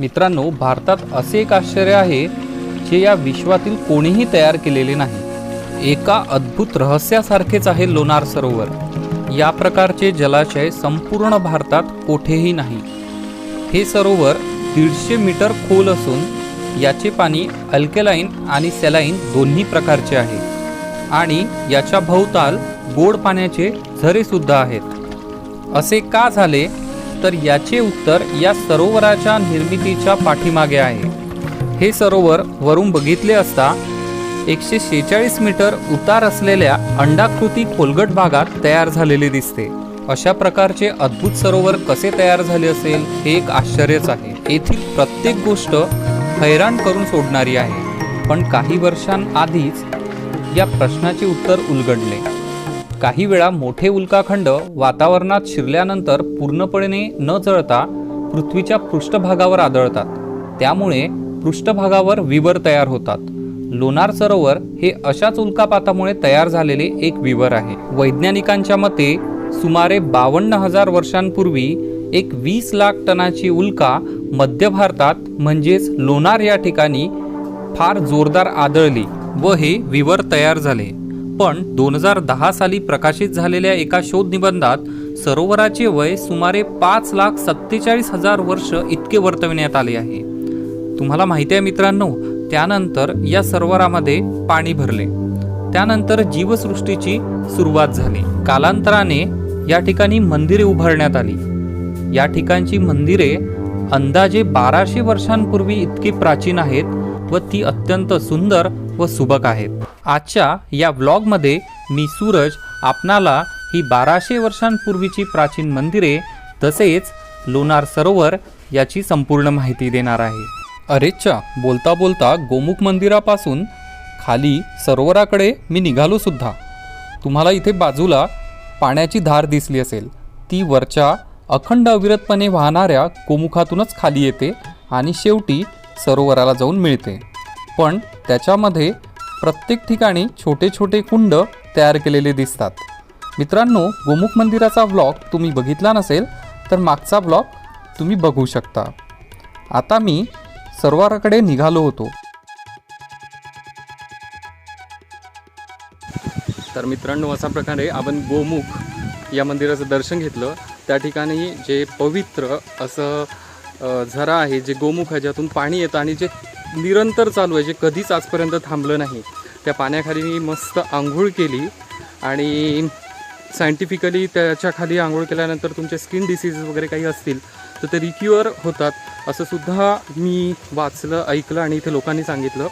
मित्रांनो भारतात असे एक आश्चर्य आहे जे या विश्वातील कोणीही तयार केलेले नाही. एका अद्भुत रहस्यासारखेच आहे लोणार सरोवर. या प्रकारचे जलाशय संपूर्ण भारतात कोठेही नाही. हे सरोवर दीडशे मीटर खोल असून याचे पाणी अल्केलाईन आणि सेलाईन दोन्ही प्रकारचे आहे. आणि याच्या भोवताल गोड पाण्याचे झरेसुद्धा आहेत. असे का झाले? तर याचे उत्तर या सरोवराच्या निर्मितीच्या पाठीमागे आहे. हे सरोवर वरून बघितले असता एकशे शेहेचाळीस मीटर उतार असलेल्या अंडाकृती खोलगट भागात तयार झालेले दिसते. अशा प्रकारचे अद्भुत सरोवर कसे तयार झाले असेल हे एक आश्चर्यच आहे. येथील प्रत्येक गोष्ट हैराण करून सोडणारी आहे. पण काही वर्षांआधीच या प्रश्नाचे उत्तर उलगडले. काही वेळा मोठे उल्काखंड वातावरणात शिरल्यानंतर पूर्णपणे न जळता पृथ्वीच्या पृष्ठभागावर आदळतात. त्यामुळे पृष्ठभागावर विवर तयार होतात. लोणार सरोवर हे अशाच उल्कापातामुळे तयार झालेले एक विवर आहे. वैज्ञानिकांच्या मते सुमारे बावन्न हजार वर्षांपूर्वी एक वीस लाख टनाची उल्का मध्य भारतात म्हणजेच लोणार या ठिकाणी फार जोरदार आदळली व हे विवर तयार झाले. पण दोन हजार दहा साली प्रकाशित झालेल्या एका शोध निबंधात सरोवराचे वय सुमारे पाच लाख सत्तेचाळीस हजार वर्ष इतके वर्तविण्यात आले आहे. तुम्हाला माहिती आहे मित्रांनो त्यानंतर या सरोवरामध्ये पाणी भरले. त्यानंतर जीवसृष्टीची सुरुवात झाली. कालांतराने या ठिकाणी मंदिरे उभारण्यात आली. या ठिकाणची मंदिरे अंदाजे बाराशे वर्षांपूर्वी इतकी प्राचीन आहेत व ती अत्यंत सुंदर व सुबक आहेत. आजच्या या व्लॉगमध्ये मी सूरज आपणाला ही बाराशे वर्षांपूर्वीची प्राचीन मंदिरे तसेच लोणार सरोवर याची संपूर्ण माहिती देणार आहे. अरेच्छा बोलता बोलता गोमुख मंदिरापासून खाली सरोवराकडे मी निघालो सुद्धा. तुम्हाला इथे बाजूला पाण्याची धार दिसली असेल. ती वरच्या अखंड अविरतपणे वाहणाऱ्या गोमुखातूनच खाली येते आणि शेवटी सरोवराला जाऊन मिळते. पण त्याच्यामध्ये प्रत्येक ठिकाणी छोटे छोटे कुंड तयार केलेले दिसतात. मित्रांनो गोमुख मंदिराचा ब्लॉग तुम्ही बघितला नसेल तर मागचा ब्लॉग तुम्ही बघू शकता. आता मी सर्वाराकडे निघालो होतो. तर मित्रांनो अशा प्रकारे आपण गोमुख या मंदिराचं दर्शन घेतलं. त्या ठिकाणी जे पवित्र असं झरा आहे जे गोमुख आहे ज्यातून पाणी येतं आणि जे निरंतर चालू आहे जे कधीच आजपर्यंत थांबलं नाही. त्या पाण्याखाली मी मस्त आंघोळ केली आणि सायंटिफिकली त्याच्याखाली आंघोळ केल्यानंतर तुमचे स्किन डिसीज वगैरे काही असतील तर ते रिक्युअर होतात असं सुद्धा मी वाचलं ऐकलं आणि इथे लोकांनी सांगितलं.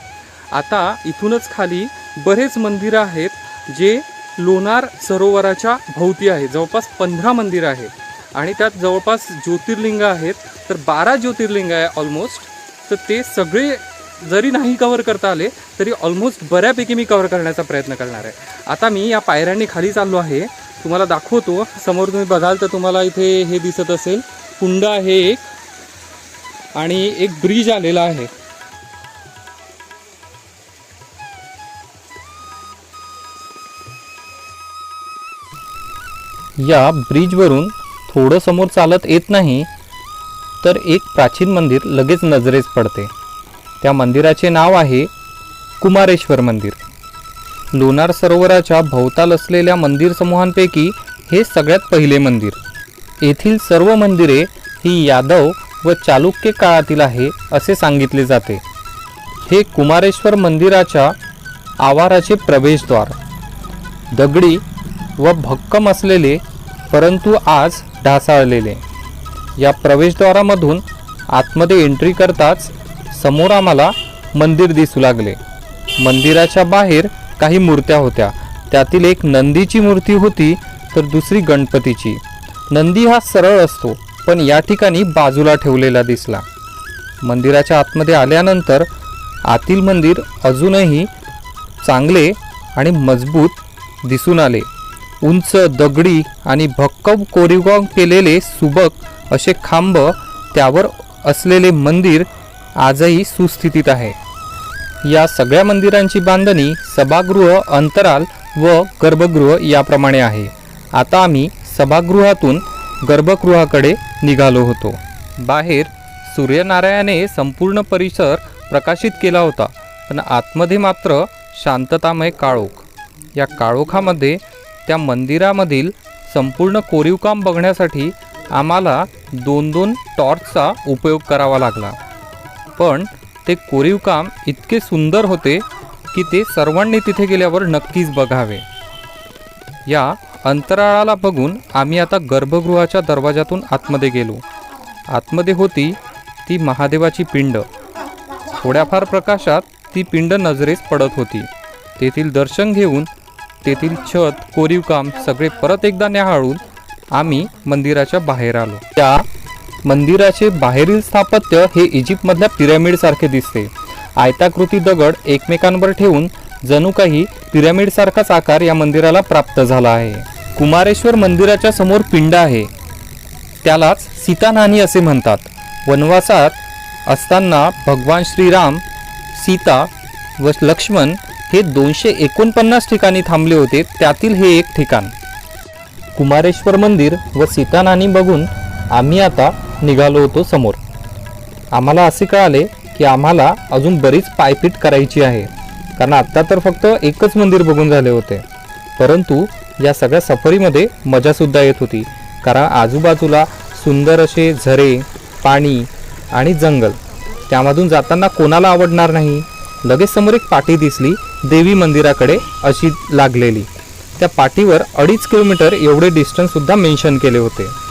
आता इथूनच खाली बरेच मंदिरं आहेत जे लोणार सरोवराच्या भोवती आहे जवळपास पंधरा मंदिरं आहेत. आणि त्यात जवळपास ज्योतिर्लिंग आहेत तर बारा ज्योतिर्लिंग आहे ऑलमोस्ट तर ते सगळे जरी नाही कव्हर करता आले तरी ऑलमोस्ट बऱ्यापैकी मी कव्हर करण्याचा प्रयत्न करणार आहे. आता मी या पायऱ्यांनी खाली चाललो आहे. तुम्हाला दाखवतो. समोर तुम्ही बघाल तर तुम्हाला इथे हे दिसत असेल. कुंड आहे एक आणि एक ब्रिज आलेला आहे. या ब्रिजवरून थोडं समोर चालत येत नाही तर एक प्राचीन मंदिर लगेच नजरेस पडते. त्या मंदिराचे नाव आहे कुमारेश्वर मंदिर. लोणार सरोवराच्या भोवताल असलेल्या मंदिर समूहांपैकी हे सगळ्यात पहिले मंदिर. येथील सर्व मंदिरे ही यादव व चालुक्य काळातील आहे असे सांगितले जाते. हे कुमारेश्वर मंदिराच्या आवाराचे प्रवेशद्वार. दगडी व भक्कम असलेले परंतु आज ढासाळलेले. या प्रवेशद्वारामधून आतमध्ये एंट्री करताच समोर आम्हाला मंदिर दिसू लागले. मंदिराच्या बाहेर काही मूर्त्या होत्या. त्यातील एक नंदीची मूर्ती होती तर दुसरी गणपतीची. नंदी हा सरळ असतो पण या ठिकाणी बाजूला ठेवलेला दिसला. मंदिराच्या आतमध्ये आल्यानंतर आतील मंदिर अजूनही चांगले आणि मजबूत दिसून आले. उंच दगडी आणि भक्कम कोरीवकाम केलेले सुबक असे खांब त्यावर असलेले मंदिर आजही सुस्थितीत आहे. या सगळ्या मंदिरांची बांधणी सभागृह अंतराल व गर्भगृह याप्रमाणे आहे. आता आम्ही सभागृहातून गर्भगृहाकडे निघालो होतो. बाहेर सूर्यनारायणाने संपूर्ण परिसर प्रकाशित केला होता पण आतमध्ये मात्र शांततामय काळोख. या काळोखामध्ये त्या मंदिरामधील संपूर्ण कोरीवकाम बघण्यासाठी आम्हाला दोन दोन टॉर्चचा उपयोग करावा लागला. पण ते कोरीवकाम इतके सुंदर होते की ते सर्वांनी तिथे गेल्यावर नक्कीच बघावे. या अंतराळाला बघून आम्ही आता गर्भगृहाच्या दरवाजातून आतमध्ये गेलो. आतमध्ये होती ती महादेवाची पिंड. थोड्याफार प्रकाशात ती पिंड नजरेस पडत होती. तेथील दर्शन घेऊन तेथील छत कोरीवकाम सगळे परत एकदा न्याहाळून आम्ही मंदिराच्या बाहेर आलो. त्या मंदिराचे बाहेरील स्थापत्य हे इजिप्तमधल्या पिरॅमिडसारखे दिसते. आयताकृती दगड एकमेकांवर ठेवून जणू काही पिरॅमिडसारखाच आकार या मंदिराला प्राप्त झाला आहे. कुमारेश्वर मंदिराच्या समोर पिंड आहे. त्यालाच सीतानानी असे म्हणतात. वनवासात असताना भगवान श्रीराम सीता व लक्ष्मण हे दोनशे एकोणपन्नास ठिकाणी थांबले होते. त्यातील हे एक ठिकाण. कुमारेश्वर मंदिर व सीतानानी बघून आम्ही आता निघालो होतो समोर. आम्हाला असे कळाले की आम्हाला अजून बरीच पायपीट करायची आहे. कारण आत्ता तर फक्त एकच मंदिर बघून झाले होते. परंतु या सगळ्या सफरीमध्ये मजासुद्धा येत होती. कारण आजूबाजूला सुंदर असे झरे पाणी आणि जंगल. त्यामधून जाताना कोणाला आवडणार नाही? लगेच समोर एक पाटी दिसली. देवी मंदिराकडे अशी लागलेली. त्या पाटीवर अडीच किलोमीटर एवढे डिस्टन्ससुद्धा मेन्शन केले होते.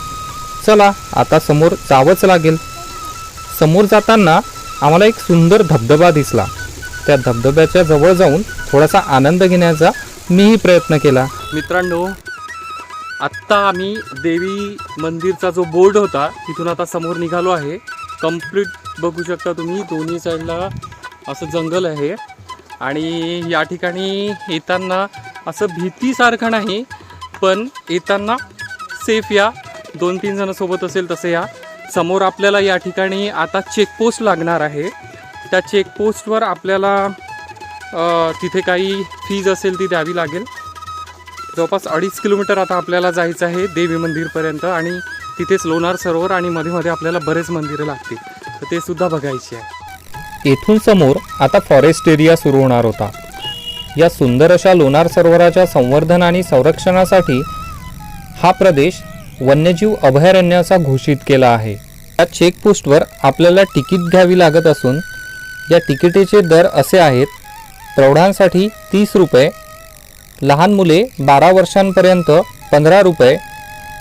चला आता समोर जावंच लागेल. समोर जाताना आम्हाला एक सुंदर धबधबा दिसला. त्या धबधब्याच्या जवळ जाऊन थोडासा आनंद घेण्याचा मीही प्रयत्न केला. मित्रांनो आत्ता आम्ही देवी मंदिरचा जो बोर्ड होता तिथून आता समोर निघालो आहे. कंप्लीट बघू शकता तुम्ही दोन्ही साईडला असं जंगल आहे. आणि या ठिकाणी येताना असं भीतीसारखं नाही पण येताना सेफ या दोन तीन जण सोबत असेल तसे या. समोर आपल्याला या ठिकाणी आता चेकपोस्ट लागणार आहे. त्या चेकपोस्टवर आपल्याला तिथे काही फीज असेल ती द्यावी लागेल. जवळपास अडीच किलोमीटर आता आपल्याला जायचं आहे देवी मंदिरपर्यंत आणि तिथेच लोणार सरोवर आणि मध्ये मध्ये आपल्याला बरेच मंदिरं लागतील. तर ते सुद्धा बघायची आहे. येथून समोर आता फॉरेस्ट एरिया सुरू होणार होता. या सुंदर अशा लोणार सरोवराच्या संवर्धन आणि संरक्षणासाठी हा प्रदेश वन्यजीव अभयारण्याचा घोषित केला आहे. या चेकपोस्टवर आपल्याला तिकीट घ्यावी लागत असून या तिकिटीचे दर असे आहेत प्रौढांसाठी तीस रुपये लहान मुले बारा वर्षांपर्यंत पंधरा रुपये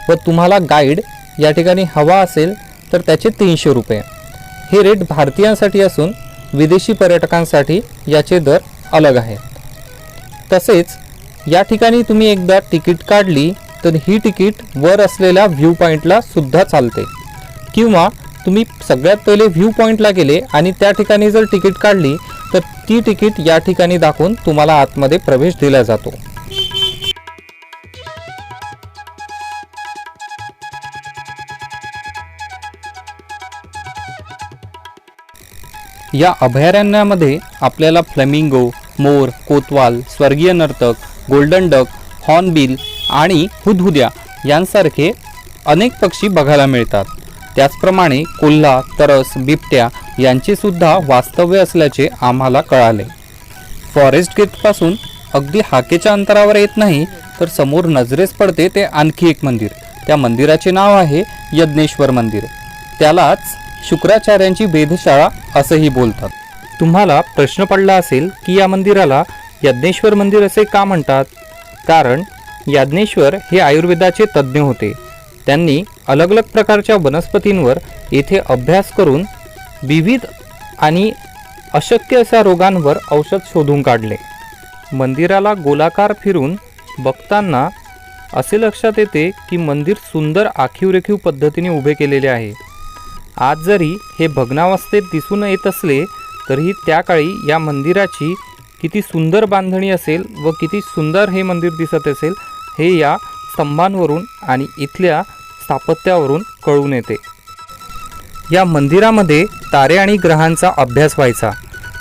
व तुम्हाला गाईड या ठिकाणी हवा असेल तर त्याचे तीनशे रुपये. हे रेट भारतीयांसाठी असून विदेशी पर्यटकांसाठी याचे दर अलग आहेत. तसेच या ठिकाणी तुम्ही एकदा तिकीट काढली तर ही तिकीट वर असलेल्या व्ह्यू पॉईंटला सुद्धा चालते. किंवा तुम्ही सगळ्यात पहिले व्ह्यू पॉईंटला गेले आणि त्या ठिकाणी जर तिकीट काढली तर ती तिकीट या ठिकाणी दाखवून तुम्हाला आतमध्ये प्रवेश दिला जातो. या अभयारण्यामध्ये आपल्याला फ्लेमिंगो मोर कोतवाल स्वर्गीय नर्तक गोल्डन डक हॉर्नबिल आणि हुदहुद्या यांसारखे अनेक पक्षी बघायला मिळतात. त्याचप्रमाणे कोल्हा तरस बिबट्या यांचेसुद्धा वास्तव्य असल्याचे आम्हाला कळाले. फॉरेस्ट गेटपासून अगदी हाकेच्या अंतरावर येत नाही तर समोर नजरेस पडते ते आणखी एक मंदिर. त्या मंदिराचे नाव आहे यज्ञेश्वर मंदिर. त्यालाच शुक्राचार्यांची वेधशाळा असंही बोलतात. तुम्हाला प्रश्न पडला असेल की या मंदिराला यज्ञेश्वर मंदिर असे का म्हणतात? कारण याज्ञेश्वर हे आयुर्वेदाचे तज्ज्ञ होते. त्यांनी अलग अलग प्रकारच्या वनस्पतींवर येथे अभ्यास करून विविध आणि अशक्य अशा रोगांवर औषध शोधून काढले. मंदिराला गोलाकार फिरून बघताना असे लक्षात येते की मंदिर सुंदर आखीवरेखीव पद्धतीने उभे केलेले आहे. आज जरी हे भग्नावस्थेत दिसून येत असले तरीही त्या काळी या मंदिराची किती सुंदर बांधणी असेल व किती सुंदर हे मंदिर दिसत असेल हे या स्तंभांवरून आणि इथल्या स्थापत्यावरून कळून येते. या मंदिरामध्ये तारे आणि ग्रहांचा अभ्यास व्हायचा.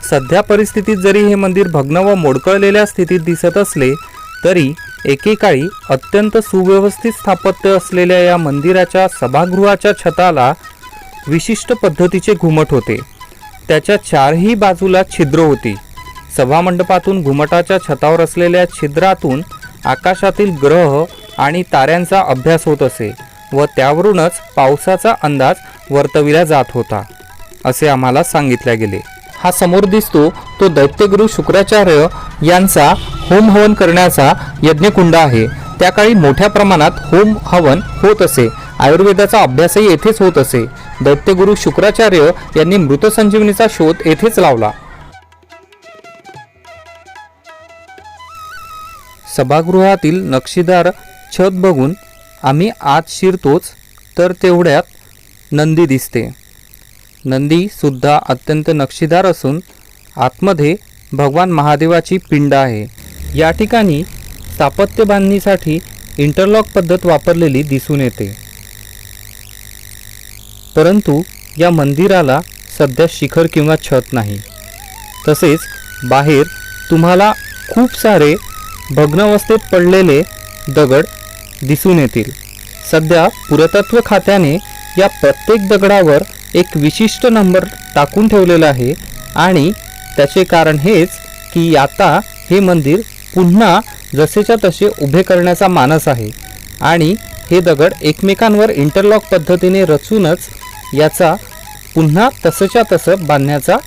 सध्या परिस्थितीत जरी हे मंदिर भग्न व मोडकळलेल्या स्थितीत दिसत असले तरी एकेकाळी अत्यंत सुव्यवस्थित स्थापत्य असलेल्या या मंदिराच्या सभागृहाच्या छताला विशिष्ट पद्धतीचे घुमट होते. त्याच्या चारही बाजूला छिद्र होती. सभामंडपातून घुमटाच्या छतावर असलेल्या छिद्रातून आकाशातील ग्रह आणि ताऱ्यांचा अभ्यास होत असे व त्यावरूनच पावसाचा अंदाज वर्तविला जात होता असे आम्हाला सांगितले गेले. हा समोर दिसतो तो दैत्यगुरु शुक्राचार्य यांचा होम हवन करण्याचा यज्ञकुंड आहे. त्या काळी मोठ्या प्रमाणात होम हवन होत असे. आयुर्वेदाचा अभ्यासही येथेच होत असे. दैत्यगुरु शुक्राचार्य यांनी मृतसंजीवनीचा शोध येथेच लावला. सभागृहातील नक्षीदार छत बघून आम्ही आत शिरतोच तर तेवढ्यात नंदी दिसते. नंदी सुद्धा अत्यंत नक्षीदार असून आतमध्ये भगवान महादेवाची पिंड आहे. या ठिकाणी स्थापत्य बांधणीसाठी इंटरलॉक पद्धत वापरलेली दिसून येते. परंतु या मंदिराला सध्या शिखर किंवा छत नाही. तसेच बाहेर तुम्हाला खूप सारे भग्नावस्थेत पडलेले दगड दिसून येतील. सध्या पुरातत्व खात्याने या प्रत्येक दगडावर एक विशिष्ट नंबर टाकून ठेवलेला आहे आणि त्याचे कारण हेच की आता हे मंदिर पुन्हा जसेच्या तसे उभे करण्याचा मानस आहे आणि हे दगड एकमेकांवर इंटरलॉक पद्धतीने रचूनच याचा पुन्हा तसंच्या तसं बांधण्याचा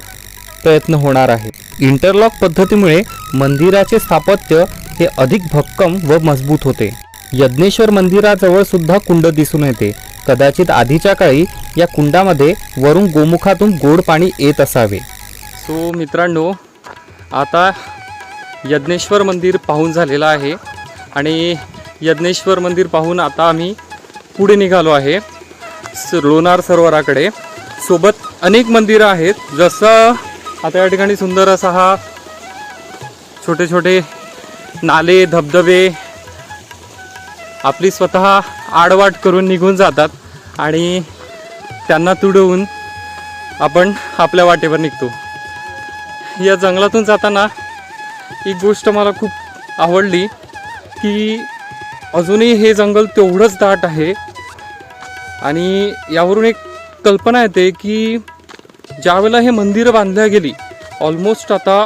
प्रयत्न होणार आहे. इंटरलॉक पद्धतीमुळे मंदिराचे स्थापत्य हे अधिक भक्कम व मजबूत होते. यज्ञेश्वर मंदिराजवळ सुद्धा कुंड दिसून येते. कदाचित आधीच्या काळी या कुंडामध्ये वरून गोमुखातून गोड पाणी येत असावे. सो मित्रांनो आता यज्ञेश्वर मंदिर पाहून झालेलं आहे आणि यज्ञेश्वर मंदिर पाहून आता आम्ही पुढे निघालो आहे स- लोणार सरोवराकडे. सोबत अनेक मंदिरं आहेत. जसं आता या ठिकाणी सुंदर असा हा छोटे छोटे नाले धबधबे आपली स्वतः आडवाट करून निघून जातात आणि त्यांना तुडवून आपण आपल्या वाटेवर निघतो. या जंगलातून जाताना एक गोष्ट मला खूप आवडली की अजूनही हे जंगल तेवढंच दाट आहे आणि यावरून एक कल्पना येते की ज्यावेळेला हे मंदिरं बांधल्या गेली ऑलमोस्ट आता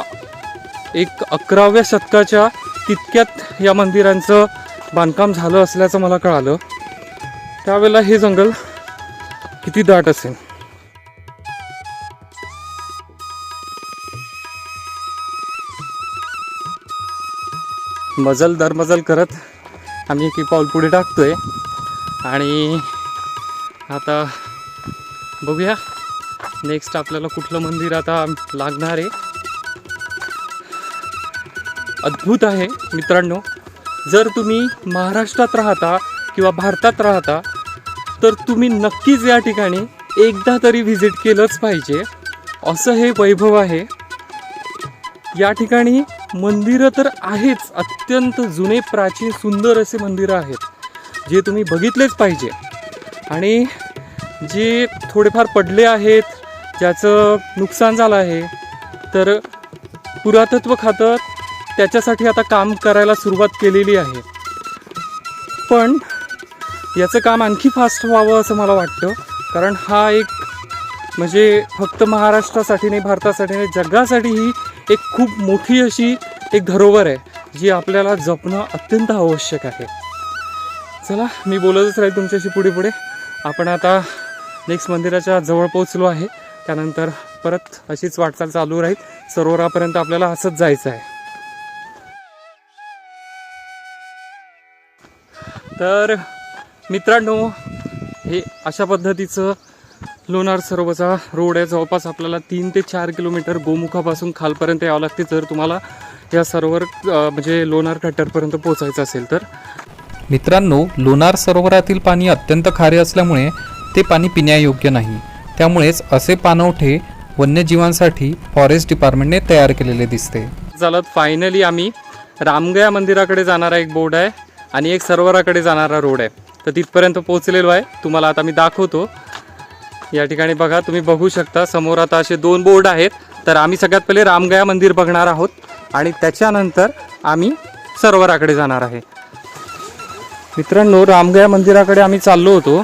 एक अकराव्या शतकाच्या तितक्यात या मंदिरांचं बांधकाम झालं असल्याचं मला कळालं. त्यावेळेला हे जंगल किती दाट असेल. मजल दरमजल करत आम्ही एक पाऊल पुढे टाकतोय. आणि आता बघूया. नेक्स्ट आपल्याला कुठलं मंदिर आता लागणार आहे. अद्भुत आहे मित्रांनो. जर तुम्ही महाराष्ट्रात राहता किंवा भारतात राहता तर तुम्ही नक्कीच या ठिकाणी एकदा तरी व्हिजिट केलंच पाहिजे. असं हे वैभव आहे. या ठिकाणी मंदिरं तर आहेच अत्यंत जुने प्राचीन सुंदर असे मंदिरं आहेत जे तुम्ही बघितलेच पाहिजे. आणि जे थोडेफार पडले आहेत ज्याचं नुकसान झालं आहे तर पुरातत्व खातं त्याच्यासाठी आता काम करायला सुरुवात केलेली आहे. पण याचं काम आणखी फास्ट व्हावं असं मला वाटतं. कारण हा एक म्हणजे फक्त महाराष्ट्रासाठी नाही भारतासाठी नाही जगासाठी ही एक खूप मोठी अशी एक धरोहर आहे जी आपल्याला जपणं अत्यंत आवश्यक आहे. चला मी बोलतच राहील तुमच्याशी पुढे पुढे. आपण आता नेक्स्ट मंदिराच्या जवळ पोहोचलो आहे. त्यानंतर परत अशीच वाटचाल चालू राहील. सरोवरापर्यंत आपल्याला असंच जायचं आहे. तर मित्रांनो हे अशा पद्धतीचं लोणार सरोवरचा रोड आहे. जवळपास आपल्याला तीन ते चार किलोमीटर गोमुखापासून खालपर्यंत यावं लागते. जर तुम्हाला या सरोवर म्हणजे लोणार कट्ट्यापर्यंत पोहोचायचं असेल तर. मित्रांनो लोणार सरोवरातील पाणी अत्यंत खारे असल्यामुळे ते पाणी पिण्यायोग्य नाही. त्यामुळेच असे पाणवठे वन्यजीवांसाठी फॉरेस्ट डिपार्टमेंटने तयार केलेले दिसते. चालत फायनली आम्ही रामगया मंदिराकडे जाणारा एक बोर्ड आहे. आणि एक सरोवराकडे जाणारा रोड आहे. तर तिथपर्यंत पोहोचलेलो आहे. तुम्हाला आता मी दाखवतो. या ठिकाणी बघा तुम्ही बघू शकता समोर आता असे दोन बोर्ड आहेत. तर आम्ही सगळ्यात पहिले रामगया मंदिर बघणार आहोत. आणि त्याच्यानंतर आम्ही सरोवराकडे जाणार आहे. मित्रांनो रामगया मंदिराकडे आम्ही चाललो होतो.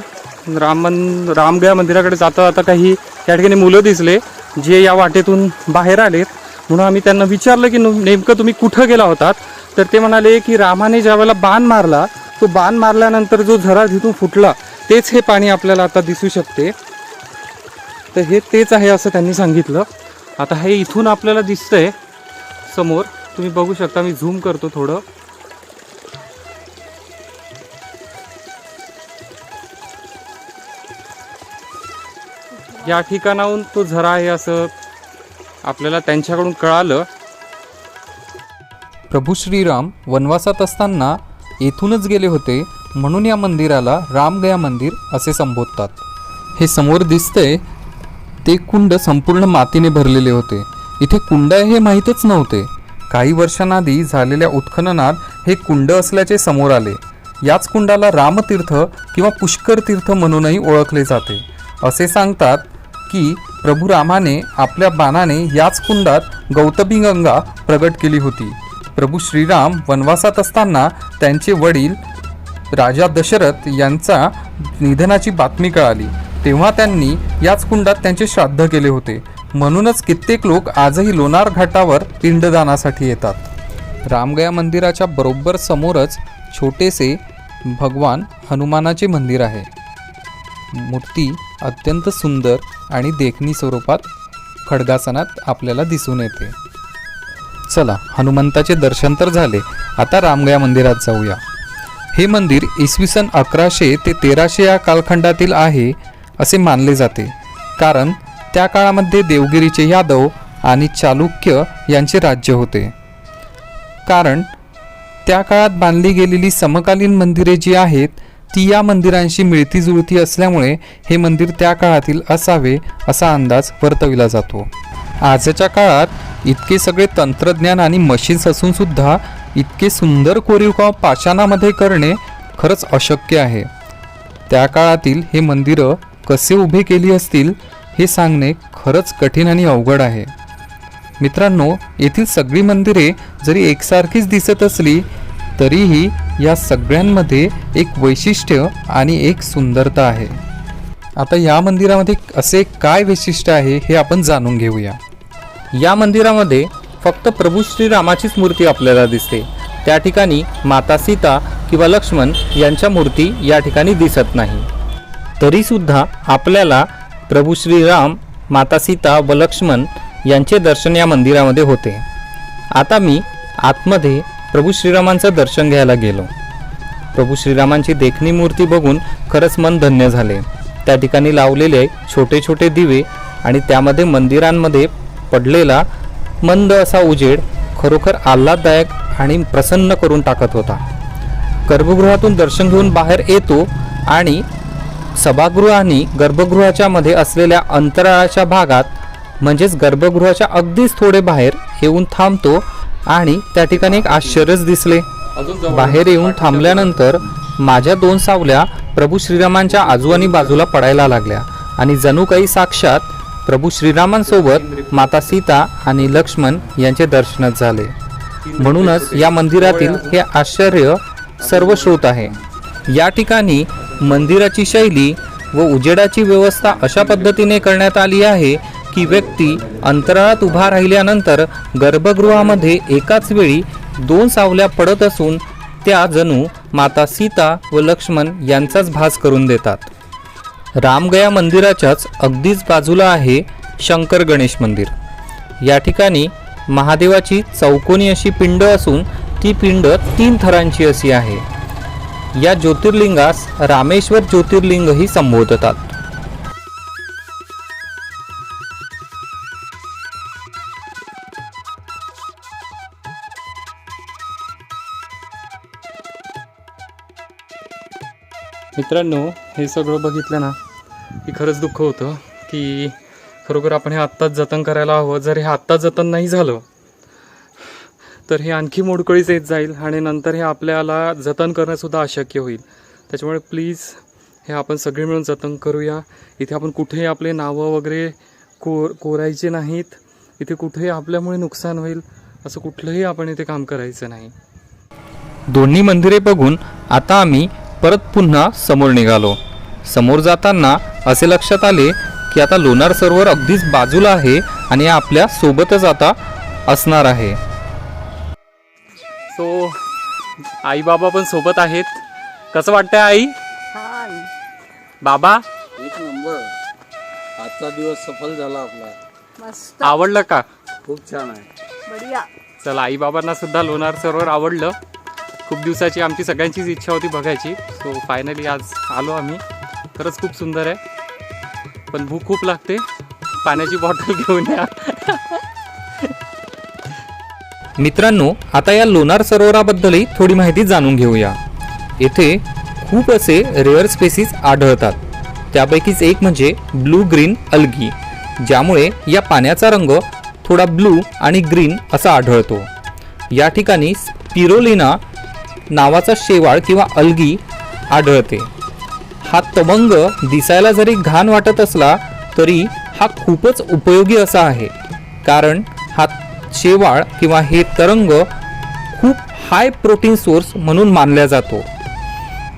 राम मन रामगया मंदिराकडे जाता जाता काही या ठिकाणी मुलं दिसले जे या वाटेतून बाहेर आलेत. म्हणून आम्ही त्यांना विचारलं की नेमकं तुम्ही कुठं गेला होतात? तर ते म्हणाले की रामाने ज्यावेळेला बाण मारला तो बाण मारल्यानंतर जो झरा तिथून फुटला तेच हे पाणी आपल्याला आता दिसू शकते. तर हे तेच आहे असं त्यांनी सांगितलं. आता हे इथून आपल्याला दिसतंय समोर. तुम्ही बघू शकता मी झूम करतो थोडं. या ठिकाणाहून तो झरा आहे असं आपल्याला त्यांच्याकडून कळालं. प्रभू श्रीराम वनवासात असताना येथूनच गेले होते म्हणून या मंदिराला रामगया मंदिर असे संबोधतात. हे समोर दिसतंय ते कुंड संपूर्ण मातीने भरलेले होते. इथे कुंड आहे हे माहीतच नव्हते. काही वर्षांआधी झालेल्या उत्खननात हे कुंड असल्याचे समोर आले. याच कुंडाला रामतीर्थ किंवा पुष्कर तीर्थ म्हणूनही ओळखले जाते. असे सांगतात की प्रभू रामाने आपल्या बाणाने याच कुंडात गौतमी गंगा प्रगट केली होती. प्रभू श्रीराम वनवासात असताना त्यांचे वडील राजा दशरथ यांचा निधनाची बातमी कळाली. तेव्हा त्यांनी याच कुंडात त्यांचे श्राद्ध केले होते. म्हणूनच कित्येक लोक आजही लोणार घाटावर पिंडदानासाठी येतात. रामगया मंदिराच्या बरोबर समोरच छोटेसे भगवान हनुमानाचे मंदिर आहे. मूर्ती अत्यंत सुंदर आणि देखणी स्वरूपात खडगासनात आपल्याला दिसून येते. चला हनुमंताचे दर्शन तर झाले आता रामगया मंदिरात जाऊया. हे मंदिर इसवी सन अकराशे ते तेराशे या कालखंडातील आहे असे मानले जाते. कारण त्या काळामध्ये देवगिरीचे यादव आणि चालुक्य यांचे राज्य होते. कारण त्या काळात बांधली गेलेली समकालीन मंदिरे जी आहेत ती या मंदिरांशी मिळती जुळती असल्यामुळे हे मंदिर त्या काळातील असावे असा अंदाज वर्तविला जातो. आजच्या काळात इतके सगळे तंत्रज्ञान आणि मशीन्स असून सुद्धा इतके सुंदर कोरीवकाम पाषाणामध्ये करणे खरंच अशक्य आहे. त्या काळातील हे मंदिरं कसे उभे केली असतील हे सांगणे खरंच कठीण आणि अवघड आहे. मित्रांनो येथील सगळी मंदिरे जरी एकसारखीच दिसत असली तरीही या सगळ्यांमध्ये एक वैशिष्ट्य आणि एक सुंदरता आहे. आता या मंदिरामध्ये असे काय वैशिष्ट्य आहे हे आपण जाणून घेऊया. या मंदिरामध्ये फक्त प्रभू श्रीरामाचीच मूर्ती आपल्याला दिसते. त्या ठिकाणी माता सीता किंवा लक्ष्मण यांच्या मूर्ती या ठिकाणी दिसत नाही. तरीसुद्धा आपल्याला प्रभू श्रीराम माता सीता व लक्ष्मण यांचे दर्शन या मंदिरामध्ये होते. आता मी आतमध्ये प्रभू श्रीरामांचं दर्शन घ्यायला गेलो. प्रभू श्रीरामांची देखणी मूर्ती बघून खरंच मन धन्य झाले. त्या ठिकाणी लावलेले छोटे छोटे दिवे आणि त्यामध्ये मंदिरांमध्ये पडलेला मंद असा उजेड खरोखर आल्हाददायक आणि प्रसन्न करून टाकत होता. गर्भगृहातून दर्शन घेऊन बाहेर येतो आणि सभागृहाने गर्भगृहाच्या मध्ये असलेल्या अंतराळाच्या भागात म्हणजेच गर्भगृहाच्या अगदीच थोडे बाहेर येऊन थांबतो आणि त्या ठिकाणी एक आश्चर्यच दिसले. बाहेर येऊन थांबल्यानंतर माझ्या दोन सावल्या प्रभू श्रीरामांच्या आजू आणि बाजूला पडायला लागल्या आणि जणू काही साक्षात प्रभू श्रीरामांसोबत माता सीता आणि लक्ष्मण यांचे दर्शनच झाले. म्हणूनच या मंदिरातील हे आश्चर्य सर्वश्रुत आहे. या ठिकाणी मंदिराची शैली व उजेडाची व्यवस्था अशा पद्धतीने करण्यात आली आहे की व्यक्ती अंतराळात उभा राहिल्यानंतर गर्भगृहामध्ये एकाच वेळी दोन सावल्या पडत असून त्या जणू माता सीता व लक्ष्मण यांचाच भास करून देतात. रामगया मंदिराच्याच अगदीच बाजूला आहे शंकर गणेश मंदिर. या ठिकाणी महादेवाची चौकोनी अशी पिंड असून ती पिंड तीन थरांची अशी आहे. या ज्योतिर्लिंगास रामेश्वर ज्योतिर्लिंगही संबोधतात. मित्रांनो हे सगळं बघितलं ना की खरंच दुःख होतं की खरोखर आपण हे आत्ताच जतन करायला हवं. जर हे आत्ताच जतन नाही झालं तर हे आणखी मोडकळीच येत जाईल आणि नंतर हे आपल्याला जतन करणंसुद्धा अशक्य होईल. त्याच्यामुळे प्लीज हे आपण सगळे मिळून जतन करूया. इथे आपण कुठेही आपले नावं वगैरे को कोरायचे नाहीत. इथे कुठेही आपल्यामुळे नुकसान होईल असं कुठलंही आपण इथे काम करायचं नाही. दोन्ही मंदिरे बघून आता आम्ही परत पुन्हा समोर निघालो. समोर जाताना असे लक्षात आले की आता लोणार सरोवर अगदीच बाजूला आहे आणि आपल्या सोबतच आता असणार आहे. सो आई बाबा पण सोबत आहेत. कसं वाटतंय आई? बाबा? एक नंबर. आजचा दिवस सफल झाला आपला. मस्त. आवडलं का? खूप छान आहे. बढिया. चला आई बाबांना सुद्धा लोणार सरोवर आवडलं. खूप दिवसाची आमची सगळ्यांचीच इच्छा होती बघायची. सो फायनली आज आलो आम्ही. खरंच खूप सुंदर आहे. पण भूक खूप लागते. पाण्याची बॉटल घेऊन या. मित्रांनो आता या लोणार सरोवराबद्दलही थोडी माहिती जाणून घेऊया. येथे खूप असे रेअर स्पेसीज आढळतात. त्यापैकीच एक म्हणजे ब्लू ग्रीन अल्गी ज्यामुळे या पाण्याचा रंग थोडा ब्लू आणि ग्रीन असा आढळतो. या ठिकाणी स्पिरोलिना नावाचा शेवाळ किंवा अलगी आढळते. हा तमंग दिसायला जरी घाण वाटत असला तरी हा खूपच उपयोगी असा आहे. कारण हा शेवाळ किंवा हे तरंग खूप हाय प्रोटीन सोर्स म्हणून मानला जातो.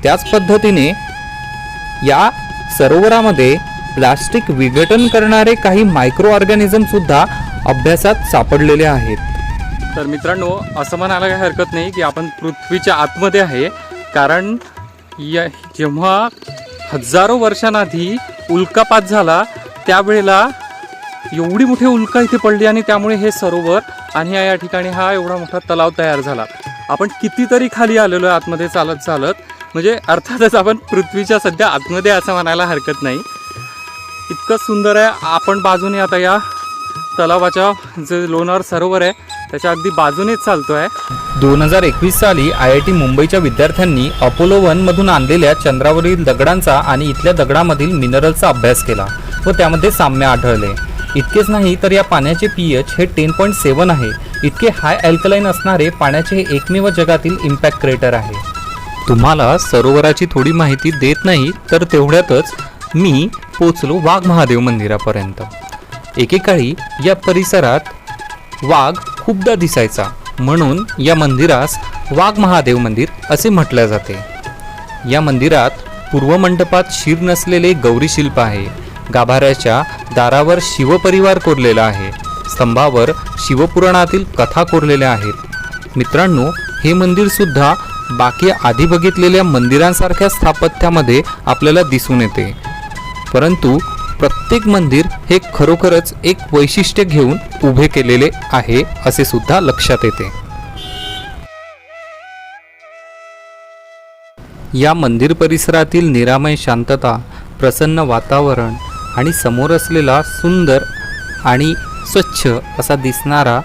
त्याच पद्धतीने या सरोवरामध्ये प्लास्टिक विघटन करणारे काही मायक्रो ऑर्गॅनिझमसुद्धा अभ्यासात सापडलेले आहेत. तर मित्रांनो असं म्हणायला काही हरकत नाही की आपण पृथ्वीच्या आतमध्ये आहे. कारण या जेव्हा हजारो वर्षांआधी उल्कापात झाला त्यावेळेला एवढी मोठी उल्का इथे पडली आणि त्यामुळे हे सरोवर आणि या ठिकाणी हा एवढा मोठा तलाव तयार झाला. आपण कितीतरी खाली आलेलो आहे आतमध्ये चालत चालत. म्हणजे अर्थातच आपण पृथ्वीच्या सध्या आतमध्ये असं म्हणायला हरकत नाही. इतकं सुंदर आहे. आपण बाजूने आता या तलावाच्या जे लोणार सरोवर आहे त्याच्या अगदी बाजूनेच चालतो आहे दोन हजार एकवीस साली आय आय टी मुंबईच्या विद्यार्थ्यांनी अपोलो वन मधून आणलेल्या चंद्रावरील दगडांचा आणि इथल्या दगडामधील मिनरलचा अभ्यास केला व त्यामध्ये साम्य आढळले. इतकेच नाही तर या पाण्याचे पी एच हे टेन पॉईंट सेवन आहे. इतके हाय अल्कलाईन असणारे पाण्याचे हे एकमेव जगातील इम्पॅक्ट क्रेटर आहे. तुम्हाला सरोवराची थोडी माहिती देत नाही तर तेवढ्यातच मी पोचलो वाघ महादेव मंदिरापर्यंत. एकेकाळी या परिसरात वाघ खूपदा दिसायचा. म्हणून या मंदिरास वाघ महादेव मंदिर असे म्हटले जाते. या मंदिरात पूर्व मंडपात शिर नसलेले गौरी शिल्प आहे. गाभाऱ्याच्या दारावर शिवपरिवार कोरलेला आहे. स्तंभावर शिवपुराणातील कथा कोरलेल्या आहेत. मित्रांनो हे मंदिरसुद्धा बाकी आधी बघितलेल्या मंदिरांसारख्या स्थापत्यामध्ये आपल्याला दिसून येते. परंतु प्रत्येक मंदिर हे खरोखरच एक वैशिष्ट्य घेऊन उभे केलेले आहे असे सुद्धा लक्षात येते. या मंदिर परिसरातील निरामय शांतता प्रसन्न वातावरण आणि समोर असलेला सुंदर आणि स्वच्छ असा दिसणारा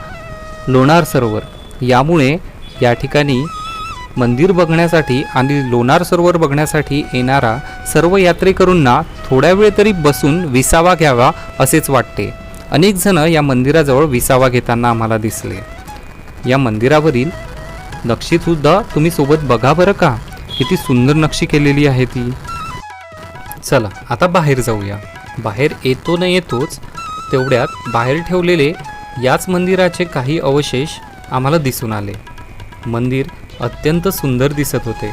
लोणार सरोवर यामुळे या ठिकाणी मंदिर बघण्यासाठी आणि लोणार सरोवर बघण्यासाठी येणारा सर्व यात्रेकरूंना थोड्या वेळ तरी बसून विसावा घ्यावा असेच वाटते. अनेक जण या मंदिराजवळ विसावा घेताना आम्हाला दिसले. या मंदिरावरील नक्षीसुद्धा तुम्ही सोबत बघा बरं का? किती सुंदर नक्षी केलेली आहे ती. चला आता बाहेर जाऊया. बाहेर येतो न येतोच तेवढ्यात बाहेर ठेवलेले याच मंदिराचे काही अवशेष आम्हाला दिसून आले. मंदिर अत्यंत सुंदर दिसत होते.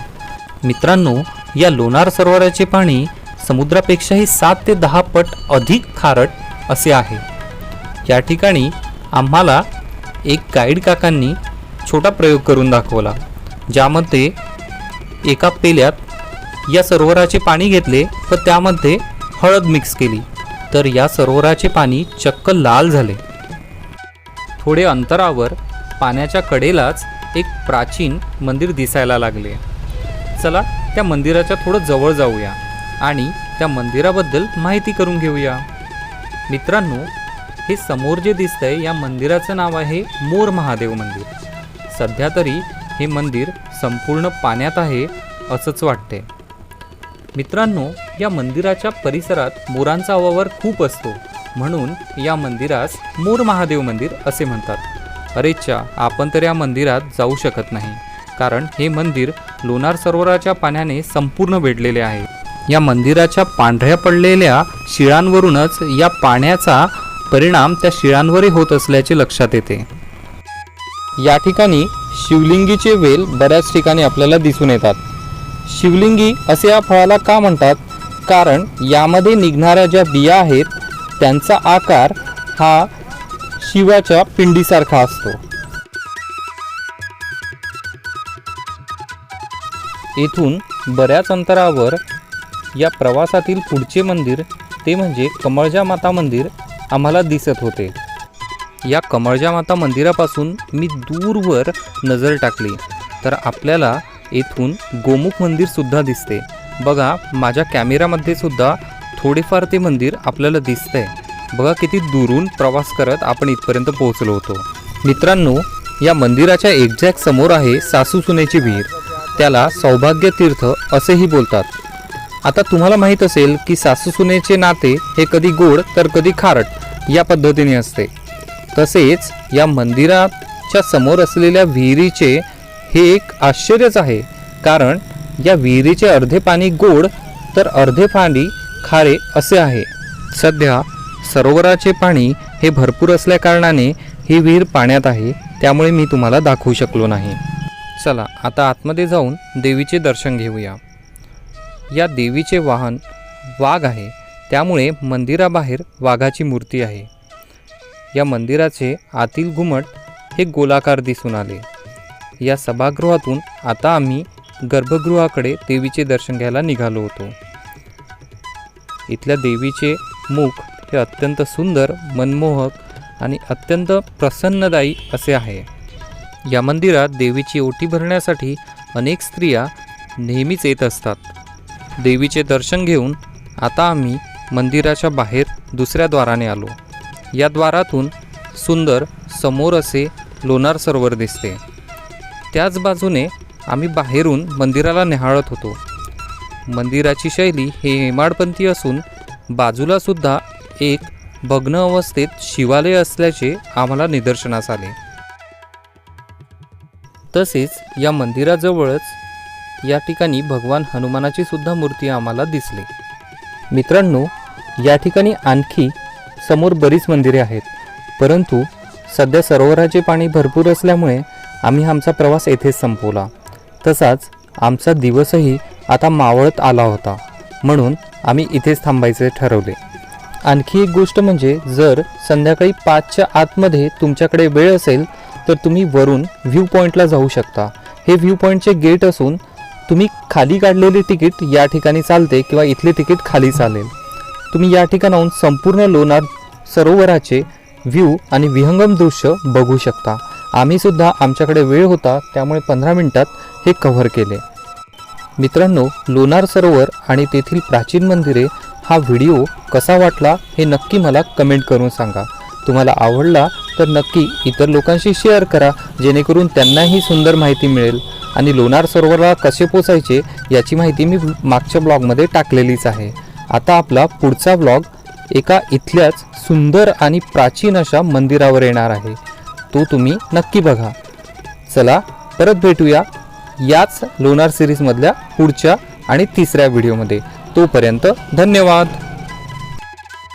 मित्रांनो या लोणार सरोवराचे पाणी समुद्रापेक्षाही सात ते दहा पट अधिक खारट असे आहे. या ठिकाणी आम्हाला एक गाईड काकांनी छोटा प्रयोग करून दाखवला ज्यामध्ये एका पेल्यात या सरोवराचे पाणी घेतले व त्यामध्ये हळद मिक्स केली. तर या सरोवराचे पाणी चक्क लाल झाले. थोडे अंतरावर पाण्याच्या कडेलाच एक प्राचीन मंदिर दिसायला लागले. चला त्या मंदिराच्या थोडं जवळ जाऊया. आणि त्या मंदिराबद्दल माहिती करून घेऊया. मित्रांनो हे समोर जे दिसतंय या मंदिराचं नाव आहे मोर महादेव मंदिर. सध्या तरी हे मंदिर संपूर्ण पाण्यात आहे असंच वाटते मित्रांनो या मंदिराच्या परिसरात मोरांचा वावर खूप असतो. म्हणून या मंदिरास मोर महादेव मंदिर असे म्हणतात. अरेच्छा आपण तर या मंदिरात जाऊ शकत नाही. कारण हे मंदिर लोणार सरोवराच्या पाण्याने संपूर्ण वेढलेले आहे. या मंदिराच्या पांढऱ्या पडलेल्या शिळांवरूनच या पाण्याचा परिणाम त्या शिळांवरही होत असल्याचे लक्षात येते. या ठिकाणी शिवलिंगीचे वेल बऱ्याच ठिकाणी आपल्याला दिसून येतात. शिवलिंगी असे या फळाला का म्हणतात? कारण यामध्ये निघणाऱ्या ज्या बिया आहेत त्यांचा आकार हा शिवाच्या पिंडीसारखा असतो. येथून बऱ्याच अंतरावर या प्रवासातील पुढचे मंदिर ते म्हणजे कमळजा माता मंदिर आम्हाला दिसत होते. या कमळजा माता मंदिरापासून मी दूरवर नजर टाकली तर आपल्याला येथून गोमुख मंदिरसुद्धा दिसते. बघा माझ्या कॅमेरामध्ये सुद्धा थोडेफार ते मंदिर आपल्याला दिसतंय. बघा किती दुरून प्रवास करत आपण इथपर्यंत पोहोचलो होतो. मित्रांनो या मंदिराच्या एक्झॅक्ट समोर आहे सासू सुनेची विहीर. त्याला सौभाग्य तीर्थ असेही बोलतात. आता तुम्हाला माहीत असेल की सासूसुनेचे नाते हे कधी गोड तर कधी खारट या पद्धतीने असते. तसेच या मंदिराच्या समोर असलेल्या विहिरीचे हे एक आश्चर्यच आहे. कारण या विहिरीचे अर्धे पाणी गोड तर अर्धे पाणी खारे असे आहे. सध्या सरोवराचे पाणी हे भरपूर असल्याकारणाने ही विहीर पाण्यात आहे. त्यामुळे मी तुम्हाला दाखवू शकलो नाही. चला आता आतमध्ये जाऊन देवीचे दर्शन घेऊया. या देवीचे वाहन वाघ आहे. त्यामुळे मंदिराबाहेर वाघाची मूर्ती आहे. या मंदिराचे आतील घुमट हे गोलाकार दिसून आले. या सभागृहातून आता आम्ही गर्भगृहाकडे देवीचे दर्शन घ्यायला निघालो होतो. इथल्या देवीचे मुख हे अत्यंत सुंदर मनमोहक आणि अत्यंत प्रसन्नदायी असे आहे. या मंदिरात देवीची ओटी भरण्यासाठी अनेक स्त्रिया नेहमीच येत असतात. देवीचे दर्शन घेऊन आता आम्ही मंदिराच्या बाहेर दुसऱ्या द्वाराने आलो. या द्वारातून सुंदर समोर असे लोणार सरोवर दिसते. त्याच बाजूने आम्ही बाहेरून मंदिराला निहाळत होतो. मंदिराची शैली हे हेमाडपंथी असून बाजूलासुद्धा एक भग्न अवस्थेत शिवालय असल्याचे आम्हाला निदर्शनास आले. तसेच या मंदिराजवळच या ठिकाणी भगवान हनुमानाची सुद्धा मूर्ती आम्हाला दिसली. मित्रांनो या ठिकाणी आणखी समोर बरीच मंदिरे आहेत. परंतु सध्या सरोवराचे पाणी भरपूर असल्यामुळे आम्ही आमचा प्रवास येथेच संपवला. तसाच आमचा दिवसही आता मावळत आला होता. म्हणून आम्ही इथेच थांबायचे ठरवले. आणखी एक गोष्ट म्हणजे जर संध्याकाळी पाचच्या आतमध्ये तुमच्याकडे वेळ असेल तर तुम्ही वरून व्ह्यू पॉईंटला जाऊ शकता. हे व्ह्यू पॉईंटचे गेट असून तुम्ही खाली काढलेले तिकीट या ठिकाणी चालते किंवा इथले तिकीट खाली चालेल. तुम्ही या ठिकाणाहून संपूर्ण लोणार सरोवराचे व्ह्यू आणि विहंगम दृश्य बघू शकता. आम्ही सुद्धा आमच्याकडे वेळ होता त्यामुळे पंधरा मिनिटात हे कव्हर केले. मित्रांनो लोणार सरोवर आणि तेथील प्राचीन मंदिरे हा व्हिडिओ कसा वाटला हे नक्की मला कमेंट करून सांगा. तुम्हाला आवडला तर नक्की इतर लोकांशी शेअर करा जेणेकरून त्यांनाही सुंदर माहिती मिळेल. आणि लोणार सरोवराला कसे पोचायचे याची माहिती मी मागच्या ब्लॉगमध्ये टाकलेलीच आहे. आता आपला पुढचा ब्लॉग एका इथल्याच सुंदर आणि प्राचीन अशा मंदिरावर येणार आहे. तो तुम्ही नक्की बघा. चला परत भेटूया याच लोणार सिरीजमधल्या पुढच्या आणि तिसऱ्या व्हिडिओमध्ये तोपर्यंत धन्यवाद!